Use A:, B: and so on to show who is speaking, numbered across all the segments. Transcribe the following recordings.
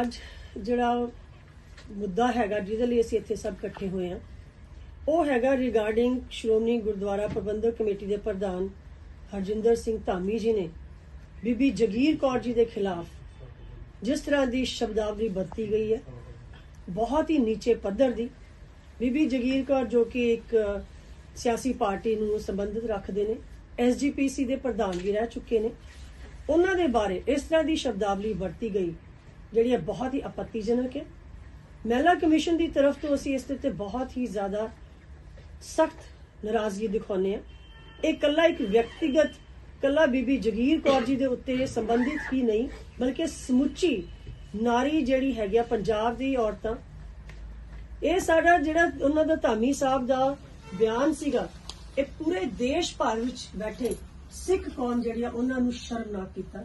A: ਅੱਜ ਜਿਹੜਾ ਮੁੱਦਾ ਹੈਗਾ, ਜਿਹਦੇ ਲਈ ਅਸੀਂ ਇੱਥੇ ਸਭ ਇਕੱਠੇ ਹੋਏ ਹਾਂ, ਉਹ ਹੈਗਾ ਰਿਗਾਰਡਿੰਗ ਸ਼੍ਰੋਮਣੀ ਗੁਰਦੁਆਰਾ ਪ੍ਰਬੰਧਕ ਕਮੇਟੀ ਦੇ ਪ੍ਰਧਾਨ ਹਰਜਿੰਦਰ ਸਿੰਘ ਧਾਮੀ ਜੀ ਨੇ ਬੀਬੀ ਜਗੀਰ ਕੌਰ ਜੀ ਦੇ ਖਿਲਾਫ ਜਿਸ ਤਰ੍ਹਾਂ ਦੀ ਸ਼ਬਦਾਵਲੀ ਵਰਤੀ ਗਈ ਹੈ, ਬਹੁਤ ਹੀ ਨੀਚੇ ਪੱਧਰ ਦੀ। ਬੀਬੀ ਜਗੀਰ ਕੌਰ ਜੋ ਕਿ ਇੱਕ ਸਿਆਸੀ ਪਾਰਟੀ ਨੂੰ ਸੰਬੰਧਿਤ ਰੱਖਦੇ ਨੇ ਐਸਜੀਪੀਸੀ ਦੇ ਪ੍ਰਧਾਨ ਵੀ ਰਹਿ ਚੁੱਕੇ ਨੇ। ਉਹਨਾਂ ਦੇ ਬਾਰੇ ਇਸ ਤਰ੍ਹਾਂ ਦੀ ਸ਼ਬਦਾਵਲੀ ਵਰਤੀ ਗਈ ਜਿਹੜੀ ਹੈ ਬਹੁਤ ਹੀ ਆਪੱਤੀਜਨਕ ਹੈ। ਮਹਿਲਾ ਕਮਿਸ਼ਨ ਦੀ ਤਰਫ ਤੋਂ ਅਸੀਂ ਇਸ ਦੇ ਉੱਤੇ ਬਹੁਤ ਹੀ ਜ਼ਿਆਦਾ ਸਖਤ ਨਾਰਾਜ਼ਗੀ ਦਿਖਾਉਂਦੇ ਆ ਇਹ ਕੱਲਾ ਇੱਕ ਵਿਅਕਤੀਗਤ ਕੱਲਾ ਬੀਬੀ ਜਗੀਰ ਕੌਰ ਜੀ ਦੇ ਉੱਤੇ ਸੰਬੰਧਿਤ ਹੀ ਨਹੀਂ, ਬਲਕਿ ਸਮੁੱਚੀ ਨਾਰੀ ਜਿਹੜੀ ਹੈਗੀ ਆ, ਪੰਜਾਬ ਦੀ ਔਰਤਾਂ। ਇਹ ਸਾਡਾ ਜਿਹੜਾ ਉਹਨਾਂ ਦਾ ਧਾਮੀ ਸਾਹਿਬ ਦਾ ਬਿਆਨ ਸੀਗਾ, ਇਹ ਪੂਰੇ ਦੇਸ਼ ਭਰ ਵਿੱਚ ਬੈਠੇ ਸਿੱਖ ਕੌਮ ਜਿਹੜੀ ਆ, ਉਹਨਾਂ ਨੂੰ ਸ਼ਰਮਨਾਕ ਕੀਤਾ।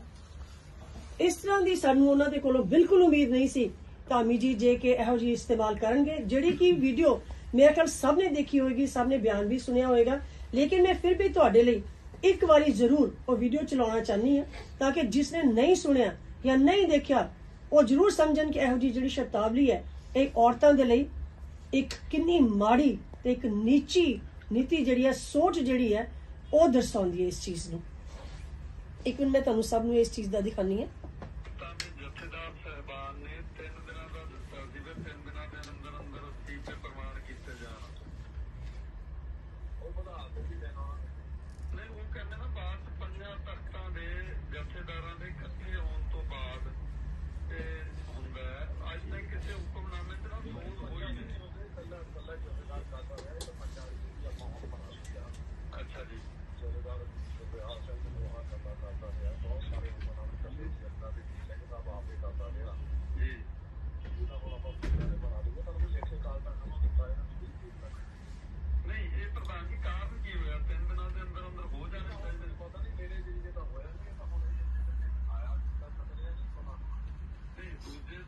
A: ਇਸ ਤਰ੍ਹਾਂ ਦੀ ਸਾਨੂੰ ਉਹਨਾਂ ਦੇ ਕੋਲੋਂ ਬਿਲਕੁਲ ਉਮੀਦ ਨਹੀਂ ਸੀ। ਧਾਮੀ ਜੀ ਜੇ ਕਿ ਇਹੋ ਜੀ ਇਸਤੇਮਾਲ ਕਰਨਗੇ, ਜਿਹੜੀ ਕਿ ਵੀਡੀਓ ਮੇਰੇ ਖਿਆਲ ਸਭ ਨੇ ਦੇਖੀ ਹੋਏਗੀ, ਸਭ ਨੇ ਬਿਆਨ ਵੀ ਸੁਣਿਆ ਹੋਏਗਾ। ਲੇਕਿਨ ਮੈਂ ਫਿਰ ਵੀ ਤੁਹਾਡੇ ਲਈ ਇੱਕ ਵਾਰੀ ਜ਼ਰੂਰ ਉਹ ਵੀਡੀਓ ਚਲਾਉਣਾ ਚਾਹਨੀ ਹਾਂ, ਤਾਂ ਕਿ ਜਿਸ ਨੇ ਨਹੀਂ ਸੁਣਿਆ ਜਾਂ ਨਹੀਂ ਦੇਖਿਆ, ਉਹ ਜ਼ਰੂਰ ਸਮਝਣ ਕਿ ਇਹੋ ਜੀ ਜਿਹੜੀ ਸ਼ਬਦਾਵਲੀ ਹੈ, ਇਹ ਔਰਤਾਂ ਦੇ ਲਈ ਇੱਕ ਕਿੰਨੀ ਮਾੜੀ ਤੇ ਇੱਕ ਨੀਚੀ ਨੀਤੀ ਜਿਹੜੀ ਹੈ, ਸੋਚ ਜਿਹੜੀ ਹੈ, ਉਹ ਦਰਸਾਉਂਦੀ ਹੈ ਇਸ ਚੀਜ਼ ਨੂੰ। ਇੱਕ ਮਿੰਟ, ਮੈਂ ਤੁਹਾਨੂੰ ਸਭ ਨੂੰ ਇਸ ਚੀਜ਼ ਦਾ ਦਿਖਾਣੀ ਹੈ
B: ਤਾਂ ਵੀ ਜਥੇਦਾਰ ਸਹਿਬਾਨ ਨੇ ਤਿੰਨ ਦਿਨਾਂ ਦਾ ਦਿੱਤਾ ਸੀ ਵੀ ਤਿੰਨ ਦਿਨਾਂ ਦੇ ਅੰਦਰ ਅੰਦਰ ਅਸਤੀਫੇ ਪ੍ਰਵਾਨ ਕੀਤੇ ਜਾਣ ਉਹ ਵਧਾ ਦਿੱਤੀ ਦੇਣਾ ਨਹੀਂ ਉਹ ਕਹਿੰਦੇ ਨਾ ਬਾਅਦ 'ਚ ਪੰਜਾਂ ਤਖਤਾਂ ਦੇ ਜਥੇਦਾਰਾਂ ਦੇ ਇਕੱਠੇ ਹੋਣ ਤੋਂ ਬਾਅਦ ਇਹ ਹੁੰਦਾ ਹੈ ਅੱਜ ਤੱਕ ਕਿਸੇ ਹੁਕਮਨਾਮੇ 'ਚ ਨਾ ਸੋਧ ਹੋਈ ਨਹੀਂ ਕੱਲਾ ਕੱਲਾ ਜਥੇਦਾਰ ਕਰਦਾ ਰਿਹਾ ਇਹ ਤਾਂ ਪੰਜਾਬ ਦੀ ਮਾਹੌਲ ਬਣਾ ਲਿਆ ਅੱਛਾ ਜੀ ਜਥੇਦਾਰ ਬਿਹਾਰ ਸਿੰਘ ਨੂੰ ਆ ਕਰਦਾ ਕਰਦਾ ਰਿਹਾ ਬਹੁਤ ਸਾਰੇ ਹੁਕਮਨਾਮੇ ਕੱਲੇ ਜਥੇਦਾਰ ਦੇ ਸਿੰਘ ਸਾਹਿਬ ਆਪੇ ਕਰਦਾ ਰਿਹਾ ਜੀ ਇਹਨਾਂ ਕੋਲ ਆਪਾਂ ਪੁੱਛਾਂਗੇ ਬਣਾ ਦੂਗੇ ਤਾਂ ਉਹ ਇਸੇ ਕਾਲ ਤੱਕ ਕੰਮ ਕੀਤਾ ਹੈ ਨਹੀਂ ਇਹ ਪ੍ਰਧਾਨ ਜੀ ਕਾਰਨ ਕੀ ਹੋਇਆ ਤਿੰਨ ਦਿਨਾਂ ਦੇ ਅੰਦਰ ਅੰਦਰ ਹੋ ਜਾਣੇ ਚਾਹੀਦੇ ਪਤਾ ਨਹੀਂ ਮੇਰੇ ਜੀ ਜੇ ਤਾਂ ਹੋਇਆ ਨਹੀਂ ਤਾਂ ਹੁਣ ਆਇਆ ਤਾਂ ਪਤਾ ਨਹੀਂ ਪਤਾ ਨਹੀਂ ਦੂਜੇ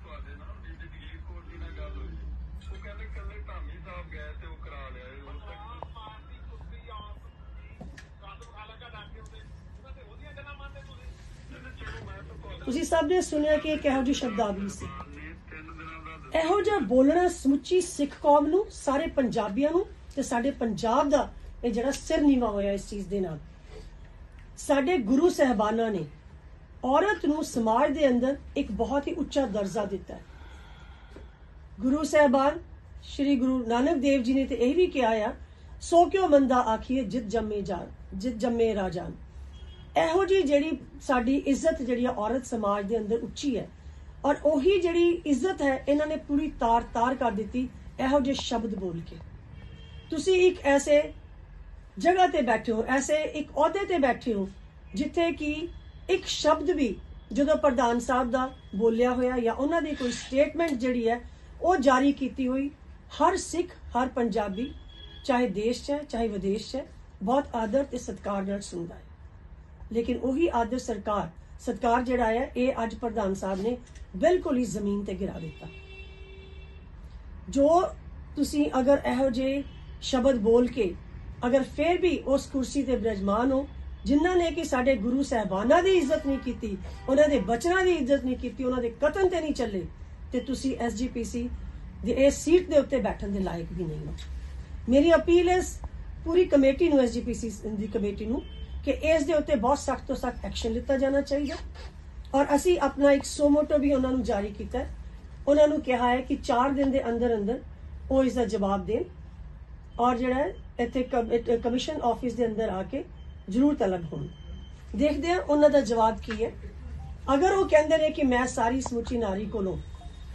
B: ਤੁਹਾਡੇ ਨਾਲ ਬੀਬੀ ਜਗੀਰ ਕੌਰ ਜੀ ਨਾਲ ਗੱਲ ਹੋਈ ਉਹ ਕਹਿੰਦੇ ਕੱਲੇ ਧਾਮੀ ਸਾਹਿਬ ਗਏ ਤੇ ਉਹ ਕਰਾ ਲਿਆ ਇਹ ਹੁਣ ਤੱਕ ਪਾਰਟੀ ਕੁੱਤੀ ਆਪ ਕਾਦਮ ਖਾਲਾ ਕਾ ਡਾਕੇ ਉਹਦੇ ਉਹਨਾਂ ਤੇ ਉਹਦੀਆਂ ਗੱਲਾਂ ਮੰਨਦੇ ਤੁਸੀਂ ਨਹੀਂ ਚਲੋ ਮੈਂ ਤਾਂ ਤੁਹਾਡਾ
A: ਤੁਸੀਂ ਸਭ ਨੇ ਸੁਣਿਆ ਕਿ ਇਹ ਕਿਹੋ ਜਿਹੀ ਸ਼ਬਦਾਵਲੀ ਸੀ? ਇਹੋ ਜਿਹਾ ਬੋਲਣਾ ਸਮੁੱਚੀ ਸਿੱਖ ਕੌਮ ਨੂੰ, ਸਾਰੇ ਪੰਜਾਬੀਆਂ ਨੂੰ ਤੇ ਸਾਡੇ ਪੰਜਾਬ ਦਾ ਇਹ ਜਿਹੜਾ ਸਿਰ ਨੀਵਾ ਹੋਇਆ ਇਸ ਚੀਜ਼ ਦੇ ਨਾਲ। ਸਾਡੇ ਗੁਰੂ ਸਹਿਬਾਨਾਂ ਨੇ ਔਰਤ ਨੂੰ ਸਮਾਜ ਦੇ ਅੰਦਰ ਇੱਕ ਬਹੁਤ ਹੀ ਉੱਚਾ ਦਰਜਾ ਦਿੱਤਾ ਹੈ। ਗੁਰੂ ਸਹਿਬਾਨ, ਸ੍ਰੀ ਗੁਰੂ ਨਾਨਕ ਦੇਵ ਜੀ ਨੇ ਤੇ ਇਹ ਵੀ ਕਿਹਾ ਆ, ਸੋ ਕਿਉ ਮੰਦਾ ਆਖੀਏ ਜਿਤ ਜੰਮੇ ਜਾਨ, ਜਿਤ ਜੰਮੇ ਰਾਜਾਨ? ਇਹੋ ਜੀ ਜਿਹੜੀ ਸਾਡੀ ਇੱਜ਼ਤ ਜਿਹੜੀ ਆ ਔਰਤ ਸਮਾਜ ਦੇ ਅੰਦਰ ਉੱਚੀ ਹੈ। ਔਰ ਉਹੀ ਜਿਹੜੀ ਇੱਜ਼ਤ ਹੈ, ਇਹਨਾਂ ਨੇ ਪੂਰੀ ਤਾਰ ਤਾਰ ਕਰ ਦਿੱਤੀ, ਇਹੋ ਜਿਹੇ ਸ਼ਬਦ ਬੋਲ ਕੇ। ਤੁਸੀਂ ਇੱਕ ਐਸੇ ਜਗ੍ਹਾ ਤੇ ਬੈਠੇ ਹੋ, ਐਸੇ ਇੱਕ ਅਹੁਦੇ ਤੇ ਬੈਠੇ ਹੋ, ਜਿੱਥੇ ਕਿ ਇੱਕ ਸ਼ਬਦ ਵੀ ਜਦੋਂ ਪ੍ਰਧਾਨ ਸਾਹਿਬ ਦਾ ਬੋਲਿਆ ਹੋਇਆ ਜਾਂ ਉਹਨਾਂ ਦੀ ਕੋਈ ਸਟੇਟਮੈਂਟ ਜਿਹੜੀ ਹੈ, ਉਹ ਜਾਰੀ ਕੀਤੀ ਹੋਈ, ਹਰ ਸਿੱਖ, ਹਰ ਪੰਜਾਬੀ, ਚਾਹੇ ਦੇਸ਼ 'ਚ ਹੈ, ਚਾਹੇ ਵਿਦੇਸ਼ 'ਚ ਹੈ, ਬਹੁਤ ਆਦਰ ਤੇ ਸਤਿਕਾਰ ਨਾਲ ਸੁਣਦਾ ਹੈ। ਲੇਕਿਨ ਉਹੀ ਅੱਜ ਸਰਕਾਰ, ਸਤਕਾਰ ਜਿਹੜਾ ਹੈ, ਇਹ ਅੱਜ ਪ੍ਰਧਾਨ ਸਾਹਿਬ ਨੇ ਬਿਲਕੁਲ ਹੀ ਜ਼ਮੀਨ ਤੇ ਗਿਰਾ ਦਿੱਤਾ। ਜੋ ਤੁਸੀਂ ਅਗਰ ਇਹੋ ਜਿਹੇ ਸ਼ਬਦ ਬੋਲ ਕੇ ਅਗਰ ਫਿਰ ਵੀ ਉਸ ਕੁਰਸੀ ਤੇ ਬਿਰਾਜਮਾਨ ਹੋ, ਜਿਨ੍ਹਾਂ ਨੇ ਕਿ ਸਾਡੇ ਗੁਰੂ ਸਾਹਿਬਾਨਾਂ ਦੀ ਇੱਜ਼ਤ ਨਹੀਂ ਕੀਤੀ, ਉਹਨਾਂ ਦੇ ਬਚਨਾਂ ਦੀ ਇੱਜ਼ਤ ਨਹੀਂ ਕੀਤੀ, ਉਹਨਾਂ ਦੇ ਕਤਨ ਤੇ ਨਹੀਂ ਚੱਲੇ, ਤੇ ਤੁਸੀਂ ਐਸਜੀਪੀਸੀ ਦੀ ਇਸ ਸੀਟ ਦੇ ਉੱਤੇ ਬੈਠਣ ਦੇ ਲਾਇਕ ਵੀ ਨਹੀਂ ਹੋ। ਮੇਰੀ ਅਪੀਲ ਹੈ ਇਸ ਪੂਰੀ ਕਮੇਟੀ ਨੂੰ ਐਸਜੀਪੀਸੀ ਦੀ ਕਮੇਟੀ ਨੂੰ ਕਿ ਇਸ ਦੇ ਉੱਤੇ ਬਹੁਤ ਸਖਤ ਤੋਂ ਸਖਤ ਐਕਸ਼ਨ ਲਿੱਤਾ ਜਾਣਾ ਚਾਹੀਦਾ ਔਰ ਅਸੀਂ ਆਪਣਾ ਇੱਕ ਸੋਮੋਟੋ ਵੀ ਉਹਨਾਂ ਨੂੰ ਜਾਰੀ ਕੀਤਾ ਉਹਨਾਂ ਨੂੰ ਕਿਹਾ ਹੈ ਕਿ 4 ਦਿਨ ਦੇ ਅੰਦਰ ਅੰਦਰ ਉਹ ਇਸ ਦਾ ਜਵਾਬ ਦੇਣ ਔਰ ਜਿਹੜਾ ਇੱਥੇ ਕਮਿਸ਼ਨ ਆਫਿਸ ਦੇ ਅੰਦਰ ਆ ਕੇ ਜ਼ਰੂਰ ਤਲਬ ਹੋਣ ਦੇਖਦੇ ਹਾਂ ਉਹਨਾਂ ਦਾ ਜਵਾਬ ਕੀ ਹੈ ਅਗਰ ਉਹ ਕਹਿੰਦੇ ਨੇ ਕਿ ਮੈਂ ਸਾਰੀ ਸਮੁੱਚੀ ਨਾਰੀ ਕੋਲੋਂ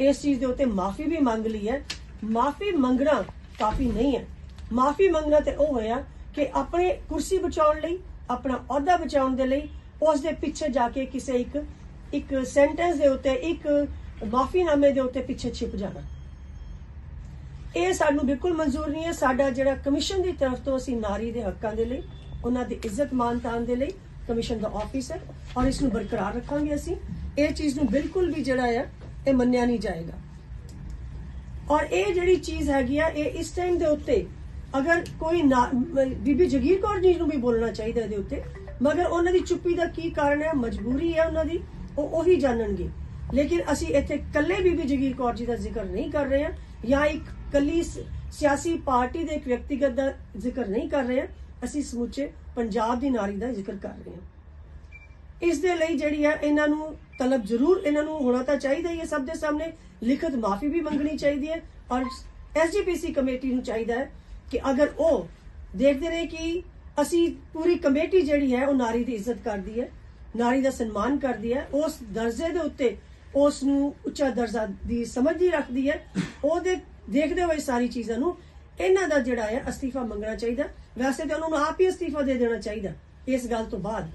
A: ਇਸ ਚੀਜ਼ ਦੇ ਉੱਤੇ ਮਾਫੀ ਵੀ ਮੰਗ ਲਈ ਹੈ ਮਾਫੀ ਮੰਗਣਾ ਕਾਫੀ ਨਹੀਂ ਹੈ ਮਾਫੀ ਮੰਗਣਾ ਤੇ ਉਹ ਹੋਇਆ ਕਿ ਆਪਣੇ ਕੁਰਸੀ ਬਚਾਉਣ ਲਈ ਆਪਣਾ ਅਹੁਦਾ ਬਚਾਉਣ ਦੇ ਲਈ ਉਸ ਦੇ ਪਿੱਛੇ ਜਾ ਕੇ ਕਿਸੇ ਇੱਕ ਇੱਕ ਸੈਂਟੈਂਸ ਦੇ ਉੱਤੇ, ਇੱਕ ਮਾਫੀਨਾਮੇ ਦੇ ਉੱਤੇ ਪਿੱਛੇ ਛਿਪ ਜਾਣਾ। ਇਹ ਸਾਨੂੰ ਬਿਲਕੁਲ ਮਨਜ਼ੂਰ ਨਹੀਂ ਹੈ। ਸਾਡਾ ਜਿਹੜਾ ਕਮਿਸ਼ਨ ਦੀ ਤਰਫ ਤੋਂ ਅਸੀਂ ਨਾਰੀ ਦੇ ਹੱਕਾਂ ਦੇ ਲਈ, ਉਹਨਾਂ ਦੀ ਇੱਜ਼ਤ ਮਾਨ ਤਾਨ ਦੇ ਲਈ ਕਮਿਸ਼ਨ ਦਾ ਆਫਿਸ ਹੈ ਔਰ ਇਸ ਨੂੰ ਬਰਕਰਾਰ ਰੱਖਾਂਗੇ ਅਸੀਂ। ਇਹ ਚੀਜ਼ ਨੂੰ ਬਿਲਕੁਲ ਵੀ ਜਿਹੜਾ ਹੈ, ਇਹ ਮੰਨਿਆ ਨਹੀਂ ਜਾਏਗਾ। ਔਰ ਇਹ ਜਿਹੜੀ ਚੀਜ਼ ਹੈਗੀ ਆ, ਇਹ ਇਸ ਟਾਈਮ ਦੇ ਉੱਤੇ ਅਗਰ ਕੋਈ ਨਾ- ਬੀਬੀ ਜਗੀਰ ਕੌਰ ਜੀ ਨੂੰ ਵੀ ਬੋਲਣਾ ਚਾਹੀਦਾ ਇਹਦੇ ਉੱਤੇ, ਮਗਰ ਉਹਨਾਂ ਦੀ ਚੁੱਪੀ ਦਾ ਕੀ ਕਾਰਨ ਹੈ, ਮਜਬੂਰੀ ਹੈ ਉਹਨਾਂ ਦੀ, ਉਹ ਉਹੀ ਜਾਣਨਗੇ। ਲੇਕਿਨ ਅਸੀਂ ਇੱਥੇ ਕੱਲੇ ਬੀਬੀ ਜਗੀਰ ਕੌਰ ਜੀ ਦਾ ਜ਼ਿਕਰ ਨਹੀਂ ਕਰ ਰਹੇ ਹਾਂ, ਜਾਂ ਇੱਕ ਕੱਲੀ ਸਿਆਸੀ ਪਾਰਟੀ ਦੇ ਇੱਕ ਵਿਅਕਤੀਗਤ ਦਾ ਜ਼ਿਕਰ ਨਹੀਂ ਕਰ ਰਹੇ ਹਾਂ, ਅਸੀਂ ਸਮੁੱਚੇ ਪੰਜਾਬ ਦੀ ਨਾਰੀ ਦਾ ਜ਼ਿਕਰ ਕਰ ਰਹੇ ਹਾਂ। ਇਸ ਦੇ ਲਈ ਜਿਹੜੀ ਹੈ, ਇਹਨਾਂ ਨੂੰ ਤਲਬ ਜ਼ਰੂਰ ਇਹਨਾਂ ਨੂੰ ਹੋਣਾ ਤਾਂ ਚਾਹੀਦਾ ਹੀ ਹੈ ਸਭ ਦੇ ਸਾਹਮਣੇ, ਲਿਖਤ ਮਾਫੀ ਵੀ ਮੰਗਣੀ ਚਾਹੀਦੀ ਹੈ, ਔਰ ਐਸਜੀਪੀਸੀ ਕਮੇਟੀ ਨੂੰ ਚਾਹੀਦਾ ਹੈ ਕਿ ਅਗਰ ਉਹ ਦੇਖਦੇ ਨੇ ਕਿ ਅਸੀਂ ਪੂਰੀ ਕਮੇਟੀ ਜਿਹੜੀ ਹੈ, ਉਹ ਨਾਰੀ ਦੀ ਇੱਜ਼ਤ ਕਰਦੀ ਹੈ, ਨਾਰੀ ਦਾ ਸਨਮਾਨ ਕਰਦੀ ਹੈ, ਉਸ ਦਰਜੇ ਦੇ ਉੱਤੇ ਉਸ ਨੂੰ ਉੱਚਾ ਦਰਜਾ ਦੀ ਸਮਝਦੀ ਰੱਖਦੀ ਹੈ। ਉਹਦੇ ਦੇਖਦੇ ਹੋਏ ਸਾਰੀ ਚੀਜ਼ਾਂ ਨੂੰ ਇਹਨਾਂ ਦਾ ਜਿਹੜਾ ਹੈ, ਅਸਤੀਫਾ ਮੰਗਣਾ ਚਾਹੀਦਾ। ਵੈਸੇ ਤਾਂ ਉਹਨਾਂ ਨੂੰ ਆਪ ਹੀ ਅਸਤੀਫਾ ਦੇ ਦੇਣਾ ਚਾਹੀਦਾ ਇਸ ਗੱਲ ਤੋਂ ਬਾਅਦ।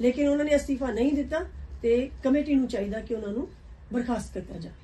A: ਲੇਕਿਨ ਉਹਨਾਂ ਨੇ ਅਸਤੀਫਾ ਨਹੀਂ ਦਿੱਤਾ ਤੇ ਕਮੇਟੀ ਨੂੰ ਚਾਹੀਦਾ ਕਿ ਉਹਨਾਂ ਨੂੰ ਬਰਖਾਸਤ ਕੀਤਾ ਜਾਵੇ।